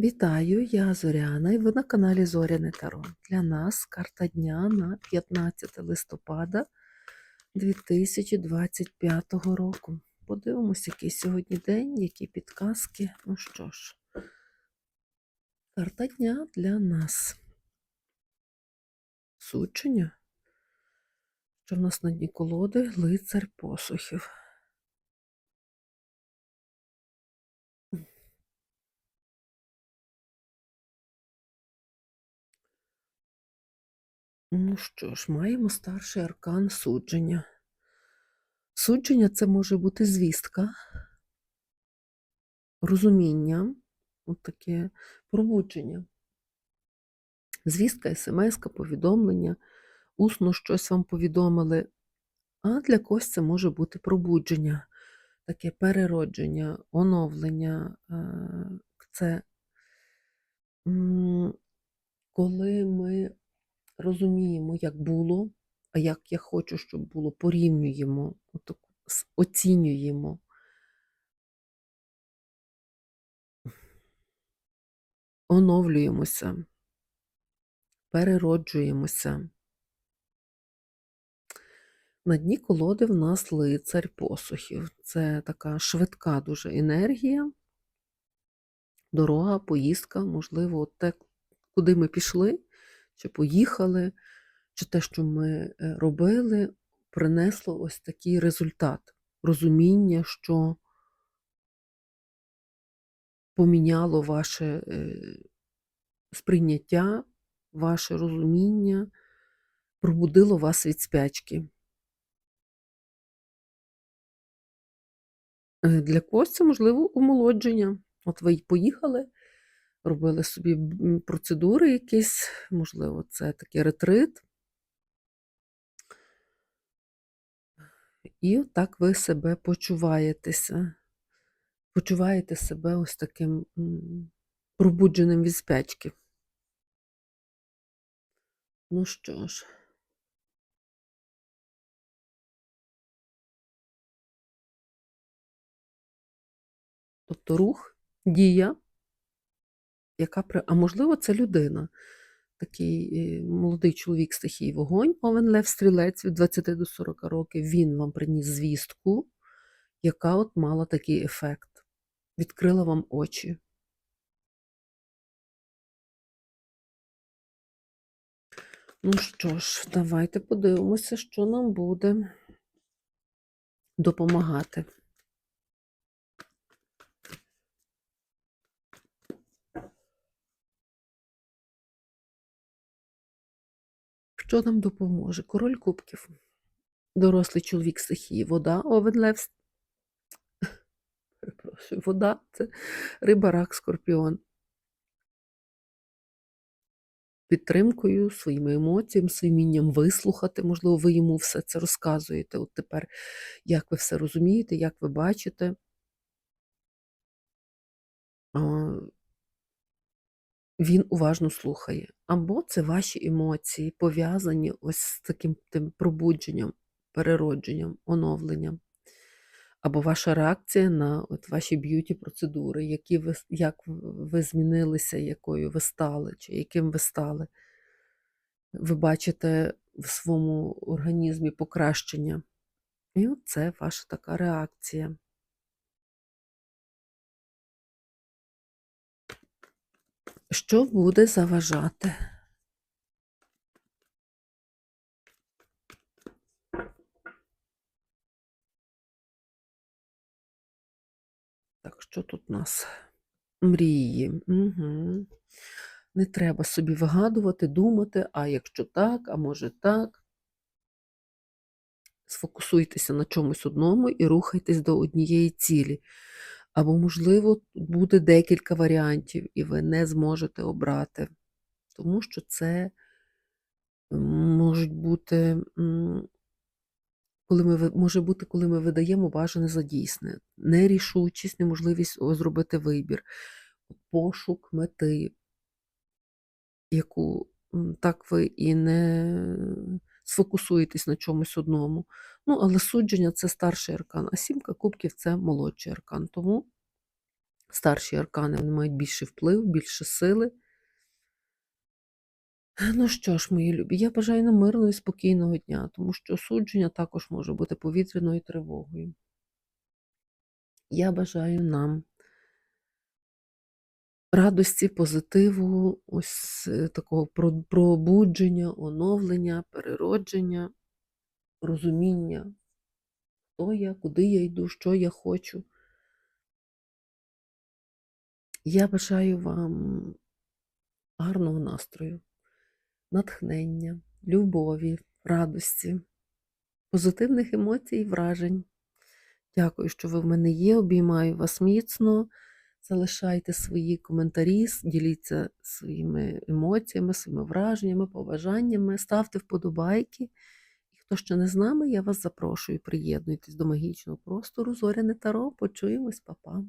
Вітаю, я Зоряна і ви на каналі Зоряне Таро. Для нас карта дня на 15 листопада 2025 року. Подивимось, який сьогодні день, які підказки. Ну що ж, карта дня для нас. Судження. Що в нас на дні колоди лицар посухів. Ну що ж, маємо старший аркан судження. Судження це може бути звістка, розуміння, от таке пробудження. Звістка, смс, повідомлення, усно щось вам повідомили. А для когось це може бути пробудження, таке переродження, оновлення. е, Це коли ми розуміємо, як було, а як я хочу, щоб було, порівнюємо, оцінюємо. Оновлюємося, перероджуємося. На дні колоди в нас лицар посухів. Це така швидка дуже енергія, дорога, поїздка, можливо, те, куди ми пішли, чи поїхали, чи те, що ми е, робили, принесло ось такий результат. Розуміння, що поміняло ваше е, сприйняття, ваше розуміння, пробудило вас від спячки. Е, Для когось це, можливо, омолодження. От ви поїхали, робили собі процедури якісь, можливо, це такий ретрит. І так ви себе почуваєтеся. Почуваєте себе ось таким пробудженим від спячки. Ну що ж. Тобто рух, дія, яка при... а можливо, це людина. Такий е, молодий чоловік стихії вогонь, Овен Лев Стрілець від 20 до 40 років, він вам приніс звістку, яка от мала такий ефект. Відкрила вам очі. Ну що ж, давайте подивимося, що нам буде допомагати. Що нам допоможе? Король кубків. Дорослий чоловік стихії, вода, овен лев. Вода це риба, рак, скорпіон. Підтримкою, своїми емоціями, своїм вмінням вислухати. Можливо, ви йому все це розказуєте. От тепер, як ви все розумієте, як ви бачите. Він уважно слухає. Або це ваші емоції, пов'язані ось з таким тим пробудженням, переродженням, оновленням. Або ваша реакція на от ваші б'юті-процедури, які ви, як ви змінилися, якою ви стали, чи яким ви стали. Ви бачите в своєму організмі покращення. І це ваша така реакція. Що буде заважати? Так, що тут у нас? Мрії. Угу. Не треба собі вигадувати, думати, а якщо так, а може так. Сфокусуйтеся на чомусь одному і рухайтесь до однієї цілі. Або, можливо, буде декілька варіантів, і ви не зможете обрати, тому що це м, можуть бути, коли ми, може бути, коли ми видаємо бажане за дійсне, нерішучість, неможливість зробити вибір, пошук мети, яку так ви і не сфокусуєтесь на чомусь одному. Ну, але судження це старший аркан, а сімка кубків це молодший аркан. Тому Старші аркани вони мають більший вплив, більше сили. Ну що ж, мої любі, я бажаю нам мирного і спокійного дня, тому що судження також може бути повітряною тривогою. Я бажаю нам радості, позитиву, ось е, такого пробудження, оновлення, переродження, розуміння, хто я, куди я йду, що я хочу. Я бажаю вам гарного настрою, натхнення, любові, радості, позитивних емоцій і вражень. Дякую, що ви в мене є. Обіймаю вас міцно. Залишайте свої коментарі, діліться своїми емоціями, своїми враженнями, побажаннями, ставте вподобайки. І хто ще не з нами, я вас запрошую. Приєднуйтесь до магічного простору Зоряне Таро. Почуємось, па-па.